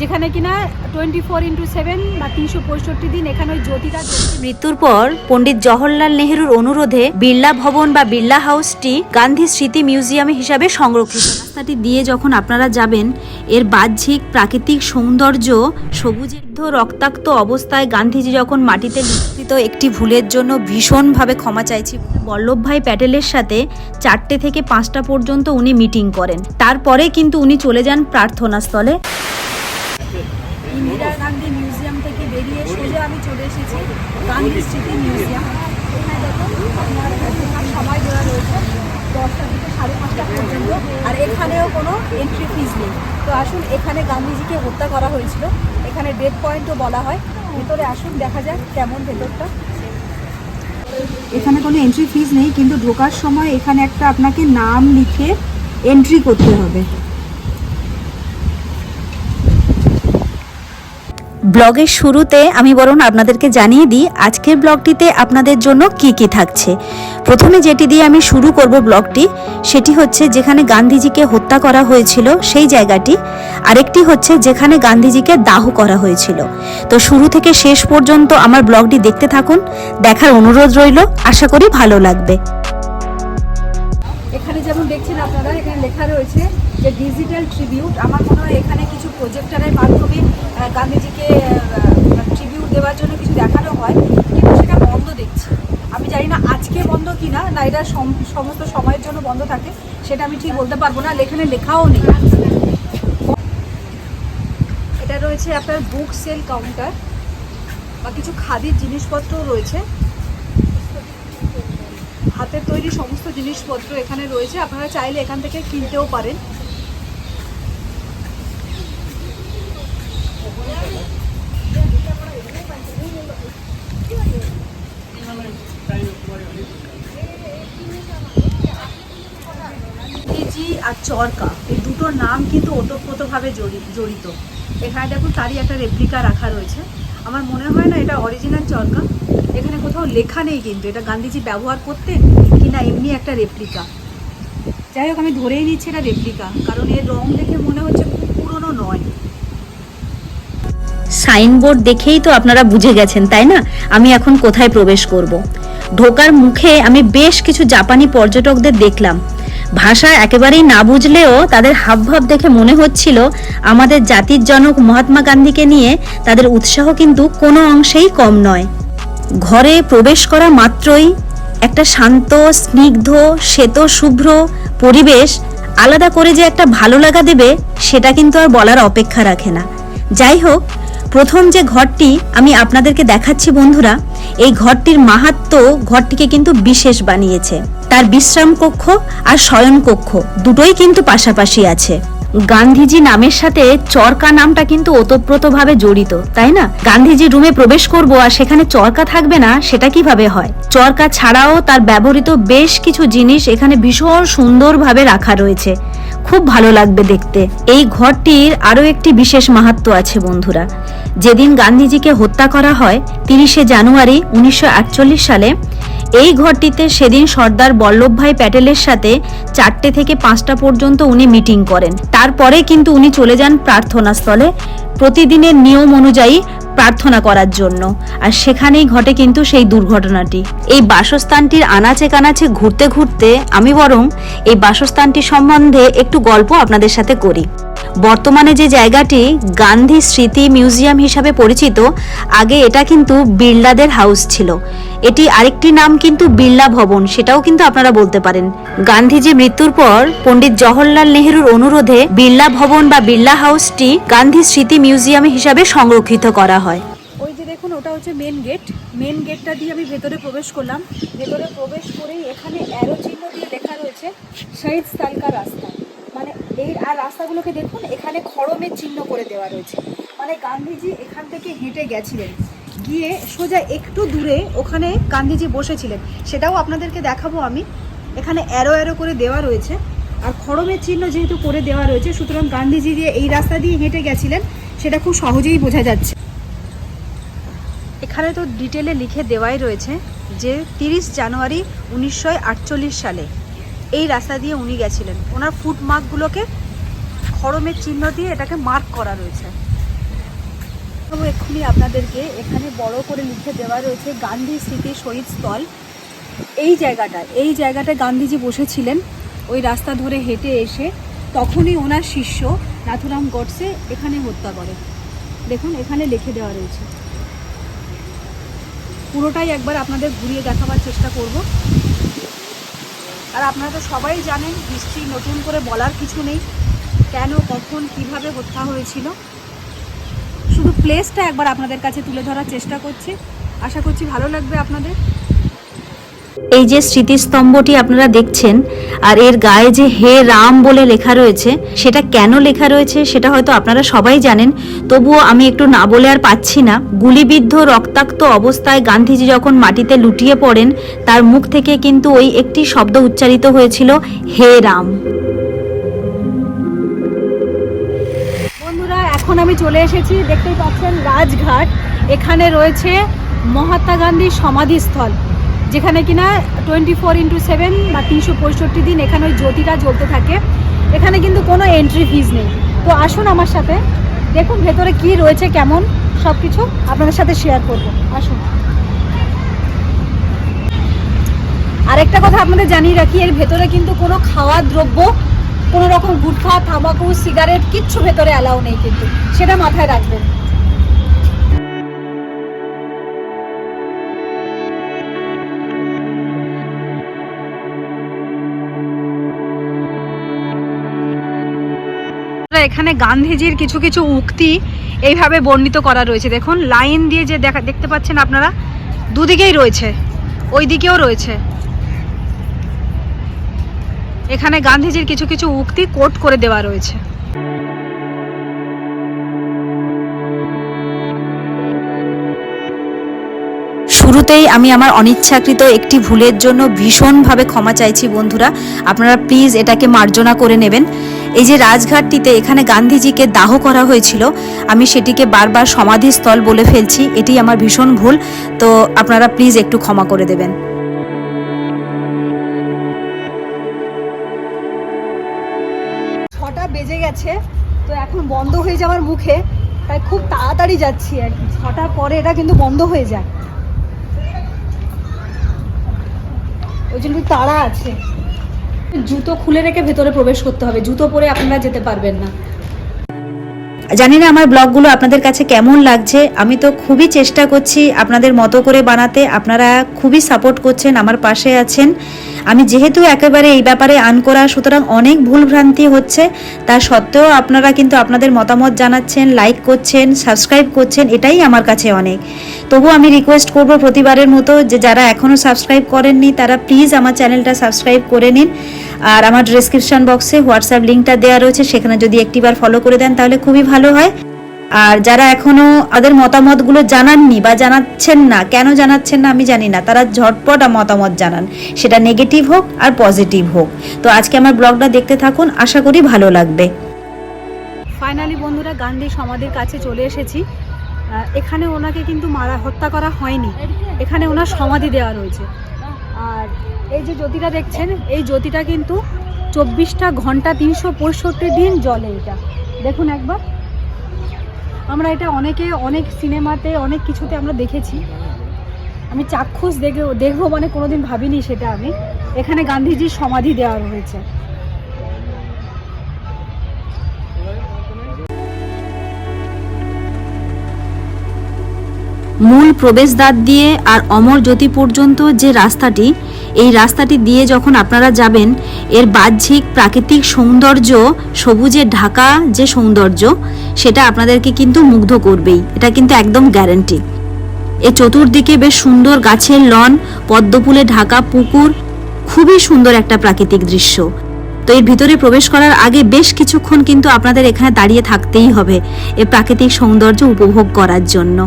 যেখানে কিনা twenty four into seven বা তিনশো পঁয়ষট্টি দিন এখানে ওই জ্বলছে। মৃত্যুর পর পণ্ডিত জওহরলাল নেহেরুর অনুরোধে বিড়লা ভবন বা বিড়লা হাউসটি গান্ধী স্মৃতি মিউজিয়াম হিসাবে সংরক্ষিত। রাস্তাটি দিয়ে যখন আপনারা যাবেন, এর বাহ্যিক প্রাকৃতিক সৌন্দর্য সবুজের রক্তাক্ত অবস্থায় গান্ধীজি যখন মাটিতে লিখিত একটি ভুলের জন্য ভীষণভাবে ক্ষমা চাইছি বল্লভভাই প্যাটেলের সাথে চারটে থেকে পাঁচটা পর্যন্ত উনি মিটিং করেন। তারপরে কিন্তু উনি চলে যান প্রার্থনা স্থলে ইন্দিরা গান্ধী মিউজিয়াম থেকে বেরিয়ে সোজা আমি চলে এসেছি মিউজিয়াম। এখানে দেখুন আপনার সময় দেওয়া রয়েছে, দশটা থেকে সাড়ে পাঁচটা পর্যন্ত। আর এখানেও কোনো এন্ট্রি ফিজ নেই। তো আসুন, এখানে গান্ধীজিকে হত্যা করা হয়েছিল। এখানে ডেট পয়েন্টও বলা হয়। ভেতরে আসুন, দেখা যাক কেমন ভেতরটা। এখানে কোনো এন্ট্রি ফিজ নেই, কিন্তু ঢোকার সময় এখানে একটা আপনাকে নাম লিখে এন্ট্রি করতে হবে। ব্লগের শুরুতে আমি বরং আপনাদেরকে জানিয়ে দিই, আজকের ব্লগটিতে আপনাদের জন্য কি কি থাকছে। প্রথমে যেটি দিয়ে আমি শুরু করব ব্লগটি, সেটি হচ্ছে যেখানে গান্ধীজিকে হত্যা করা হয়েছিল সেই জায়গাটি। আরেকটি হচ্ছে যেখানে গান্ধীজিকে দাহ করা হয়েছিল। তো শুরু থেকে শেষ পর্যন্ত আমার ব্লগটি দেখতে থাকুন, দেখার অনুরোধ রইল, আশা করি ভালো লাগবে। এখানে যেমন দেখছেন আপনারা, এখানে লেখা রয়েছে যে ডিজিটাল ট্রিবিউট আমার মনে হয় এখানে প্রজেক্টরের মাধ্যমে গান্ধীজিকে ট্রিবিউট দেওয়ার জন্য কিছু দেখানো হয়, কিন্তু সেটা বন্ধ দেখছি। আমি জানি না আজকে বন্ধ কি না এটা সম- সমস্ত সময়ের জন্য বন্ধ থাকে, সেটা আমি ঠিক বলতে পারব না এখানে লেখাও নেই। এটা রয়েছে আপনার বুক সেল কাউন্টার বা কিছু খাদির জিনিসপত্রও রয়েছে। হাতের তৈরি সমস্ত জিনিসপত্র এখানে রয়েছে, আপনারা চাইলে এখান থেকে কিনতেও পারেন। গান্ধীজি আর চরকা, এই দুটোর নাম কিন্তু ওতপ্রোতভাবে জড়ি- জড়িত। এখানে দেখুন তারই একটা রেপ্লিকা রাখা রয়েছে। আমার মনে হয় না এটা অরিজিনাল চরকা। এখানে কোথাও লেখা নেই কিন্তু, এটা গান্ধীজি ব্যবহার করতেন কি না এমনি একটা রেপ্লিকা যাই হোক, আমি ধরেই নিচ্ছি এটা রেপ্লিকা কারণ এর রং দেখে মনে হচ্ছে খুব পুরনো নয়। সাইনবোর্ড দেখেই তো আপনারা বুঝে গেছেন, তাই না? আমি এখন কোথায় প্রবেশ করব। ঢোকার মুখে আমি বেশ কিছু জাপানি পর্যটকদের দেখলাম। ভাষা একেবারেই না বুঝলেও তাদের হাবভাব দেখে মনে হচ্ছিল আমাদের জাতির জনক মহাত্মা গান্ধীকে নিয়ে তাদের উৎসাহ কিন্তু কোনো অংশেই কম নয়। ঘরে প্রবেশ করা মাত্রই একটা শান্ত, স্নিগ্ধ, শ্বেত, শুভ্র পরিবেশ আলাদা করে যে একটা ভালো লাগা দেবে, সেটা কিন্তু আর বলার অপেক্ষা রাখে না। যাই হোক প্রথম যে ঘরটি আমি আপনাদেরকে দেখাচ্ছি বন্ধুরা, এই ঘরটির মাহাত্ম ঘরটিকে কিন্তু বিশেষ বানিয়েছে। তার বিশ্রাম কক্ষ আর শয়ন কক্ষ দুটোই কিন্তু পাশাপাশি আছে। গান্ধীজি নামের সাথে চরকা নামটা কিন্তু ওতপ্রোতভাবে জড়িত, তাই না? গান্ধীজি রুমে প্রবেশ করব আর সেখানে চরকা থাকবে না, সেটা কীভাবে হয়? চরকা ছাড়াও তার ব্যবহৃত বেশ কিছু জিনিস এখানে ভীষণ সুন্দরভাবে রাখা রয়েছে। খুব ভালো লাগবে দেখতে। এই ঘরটির আরও একটি বিশেষ মাহাত্ম আছে বন্ধুরা। যেদিন গান্ধীজিকে হত্যা করা হয়, তিরিশে জানুয়ারি উনিশশো আটচল্লিশ সালে। এই ঘরটিতে সেদিন সর্দার বল্লভভাই প্যাটেলের সাথে চারটে থেকে পাঁচটা পর্যন্ত উনি মিটিং করেন। তারপরে কিন্তু উনি চলে যান প্রার্থনা স্থলে প্রতিদিনের নিয়ম অনুযায়ী প্রার্থনা করার জন্য। আর সেখানেই ঘটে কিন্তু সেই দুর্ঘটনাটি। এই বাসস্থানটির আনাচে কানাচে ঘুরতে ঘুরতে আমি বরং এই বাসস্থানটি সম্বন্ধে একটু গল্প আপনাদের সাথে করি। বর্তমানে যে জায়গাটি গান্ধী স্মৃতি মিউজিয়াম হিসাবে পরিচিত, আগে এটা কিন্তু বিড়লাদের হাউস ছিল। এটি আরেকটি নাম কিন্তু বিড়লা ভবন, সেটাও কিন্তু আপনারা বলতে পারেন। গান্ধীজি মৃত্যুর পর পণ্ডিত জওহরলাল নেহরুর অনুরোধে বিড়লা ভবন বা বিড়লা হাউসটি গান্ধী স্মৃতি মিউজিয়াম হিসাবে সংরক্ষিত করা হয়। ওই যে দেখুন, ওটা হচ্ছে মেন গেট মেন গেটটা দিয়ে আমি ভেতরে প্রবেশ করলাম। ভেতরে প্রবেশ করেই এখানে অ্যারো চিহ্ন দিয়ে লেখা রয়েছে, শহীদ স্থানকার রাস্তা। এই আর রাস্তাগুলোকে দেখুন, এখানে খড়মের চিহ্ন করে দেওয়া রয়েছে। মানে গান্ধীজি এখান থেকে হেঁটে গেছিলেন। গিয়ে সোজা একটু দূরে ওখানে গান্ধীজি বসেছিলেন। সেটাও আপনাদেরকে দেখাবো আমি। এখানে অ্যারো অ্যারো করে দেওয়া রয়েছে। আর খড়মের চিহ্ন যেহেতু করে দেওয়া রয়েছে, সুতরাং গান্ধীজি যে এই রাস্তা দিয়ে হেঁটে গেছিলেন, সেটা খুব সহজেই বোঝা যাচ্ছে। এখানে তো ডিটেলে লিখে দেওয়াই রয়েছে যে তিরিশ জানুয়ারি উনিশশো আটচল্লিশ সালে এই রাস্তা দিয়ে উনি গেছিলেন। ওনার ফুট মার্কগুলোকে খড়মের চিহ্ন দিয়ে এটাকে মার্ক করা রয়েছে। এক্ষুনি আপনাদেরকে এখানে বড় করে লিখে দেওয়া রয়েছে, গান্ধী স্মৃতি শহীদ স্থল। এই জায়গাটা, এই জায়গাটায় গান্ধীজি বসেছিলেন, ওই রাস্তা ধরে হেঁটে এসে। তখনই ওনার শিষ্য নাথুরাম গডসে এখানে হত্যা করে। দেখুন, এখানে লিখে দেওয়া রয়েছে। পুরোটাই একবার আপনাদের ঘুরিয়ে দেখাবার চেষ্টা করব। আর আপনারা তো সবাই জানেন, হিস্ট্রি নতুন করে বলার কিছু নেই। কেন, কখন, কীভাবে হত্যা হয়েছিল? শুধু প্লেসটা একবার আপনাদের কাছে তুলে ধরার চেষ্টা করছি। আশা করছি ভালো লাগবে আপনাদের। এই যে স্মৃতিস্তম্ভটি আপনারা দেখছেন, আর এর গায়ে যে হে রাম বলে লেখা রয়েছে, সেটা কেন লেখা রয়েছে সেটা হয়তো আপনারা সবাই জানেন। তবুও আমি একটু না বলে আর পাচ্ছি না। গুলিবিদ্ধ, রক্তাক্ত অবস্থায় গান্ধীজি যখন মাটিতে লুটিয়ে পড়েন, তার মুখ থেকে কিন্তু ওই একটি শব্দ উচ্চারিত হয়েছিল, হে রাম। বন্ধুরা, এখন আমি চলে এসেছি, দেখতেই পাচ্ছেন রাজঘাট। এখানে রয়েছে মহাত্মা গান্ধীর সমাধিস্থল। যেখানে কিনা টোয়েন্টি ফোর ইন্টু সেভেন বা তিনশো পঁয়ষট্টি দিন এখানে ওই জ্যোতিটা জ্বলতে থাকে। এখানে কিন্তু কোনো এন্ট্রি ফিজ নেই। তো আসুন আমার সাথে। দেখুন ভেতরে কি রয়েছে, কেমন সব কিছু আপনাদের সাথে শেয়ার করব। আসুন। আরেকটা কথা আপনাদের জানিয়ে রাখি, এর ভেতরে কিন্তু কোনো খাওয়ার দ্রব্য, কোনো রকম গুটখা, তামাকু, সিগারেট কিচ্ছু ভেতরে অ্যালাউ নেই কিন্তু। সেটা মাথায় রাখবেন। এখানে গান্ধীজির কিছু কিছু উক্তি এইভাবে বর্ণিত করা রয়েছে। দেখুন, লাইন দিয়ে যে দেখা দেখতে পাচ্ছেন আপনারা, দুদিকেই রয়েছে ওই দিকেও রয়েছে। এখানে গান্ধীজির কিছু কিছু উক্তি কোট করে দেওয়া রয়েছে। শুরুতেই আমি আমার অনিচ্ছাকৃত একটি ভুলের জন্য ভীষণভাবে ক্ষমা চাইছি বন্ধুরা। আপনারা প্লিজ এটাকে মার্জনা করে নেবেন। এই যে রাজঘাটটিতে এখানে গান্ধীজিকে দাহ করা হয়েছিল, আমি সেটিকে বারবার সমাধিস্থল বলে ফেলছি এটি আমার ভীষণ ভুল, তো আপনারা প্লিজ একটু ক্ষমা করে দেবেন। ছটা বেজে গেছে, তো এখন বন্ধ হয়ে যাওয়ার মুখে, তাই খুব তাড়াতাড়ি যাচ্ছি আর কি। ছটার পরে এটা কিন্তু বন্ধ হয়ে যায়। ওই জন্য তাড়া আছে। জুতো খুলে রেখে ভেতরে প্রবেশ করতে হবে। জুতো পরে আপনারা যেতে পারবেন না। জানি না আমার ব্লগগুলো আপনাদের কাছে কেমন লাগছে। আমি তো খুবই চেষ্টা করছি আপনাদের মতো করে বানাতে। আপনারা খুবই সাপোর্ট করছেন, আমার পাশে আছেন। আমি যেহেতু একেবারে এই ব্যাপারে আন করা, সুতরাং অনেক ভুলভ্রান্তি হচ্ছে। তা সত্ত্বেও আপনারা কিন্তু আপনাদের মতামত জানাচ্ছেন লাইক করছেন সাবস্ক্রাইব করছেন, এটাই আমার কাছে অনেক। তবু আমি রিকোয়েস্ট করব প্রতিবারের মতো যে যারা এখনও সাবস্ক্রাইব করেননি, তারা প্লিজ আমার চ্যানেলটা সাবস্ক্রাইব করে নিন। আর আমার ডিসক্রিপশন বক্সে হোয়াটসঅ্যাপ লিঙ্কটা দেওয়া রয়েছে, সেখানে যদি একটিবার ফলো করে দেন, তাহলে খুবই ভালো হয়। আর যারা এখনও ওদের মতামতগুলো জানাননি বা জানাচ্ছেন না, কেন জানাচ্ছেন না আমি জানি না, তারা ঝটপট মতামত জানান। সেটা নেগেটিভ হোক আর পজিটিভ হোক। তো আজকে আমার ব্লগটা দেখতে থাকুন, আশা করি ভালো লাগবে। ফাইনালি বন্ধুরা, গান্ধী সমাধির কাছে চলে এসেছি। এখানে ওনাকে কিন্তু মারা, হত্যা করা হয়নি। এখানে ওনার সমাধি দেওয়া রয়েছে। আর এই যে জ্যোতিটা দেখছেন, এই জ্যোতিটা কিন্তু চব্বিশটা ঘণ্টা তিনশো পঁয়ষট্টি দিন জলে এটা। দেখুন একবার। আমরা এটা অনেকে, অনেক সিনেমাতে, অনেক কিছুতে আমরা দেখেছি। আমি চাক্ষুষ দেখে দেখব মানে কোনোদিন ভাবিনি সেটা আমি। এখানে গান্ধীজির সমাধি দেওয়া রয়েছে। মূল প্রবেশদ্বার দিয়ে আর অমর জ্যোতি পর্যন্ত যে রাস্তাটি, এই রাস্তাটি দিয়ে যখন আপনারা যাবেন, এর বাহ্যিক প্রাকৃতিক সৌন্দর্য, সবুজে ঢাকা যে সৌন্দর্য, সেটা আপনাদেরকে কিন্তু মুগ্ধ করবেই। এটা কিন্তু একদম গ্যারান্টি এ চতুর্দিকে বেশ সুন্দর গাছের লন, পদ্মফুলে ঢাকা পুকুর, খুবই সুন্দর একটা প্রাকৃতিক দৃশ্য। তো এর ভিতরে প্রবেশ করার আগে বেশ কিছুক্ষণ কিন্তু আপনাদের এখানে দাঁড়িয়ে থাকতেই হবে এ প্রাকৃতিক সৌন্দর্য উপভোগ করার জন্য।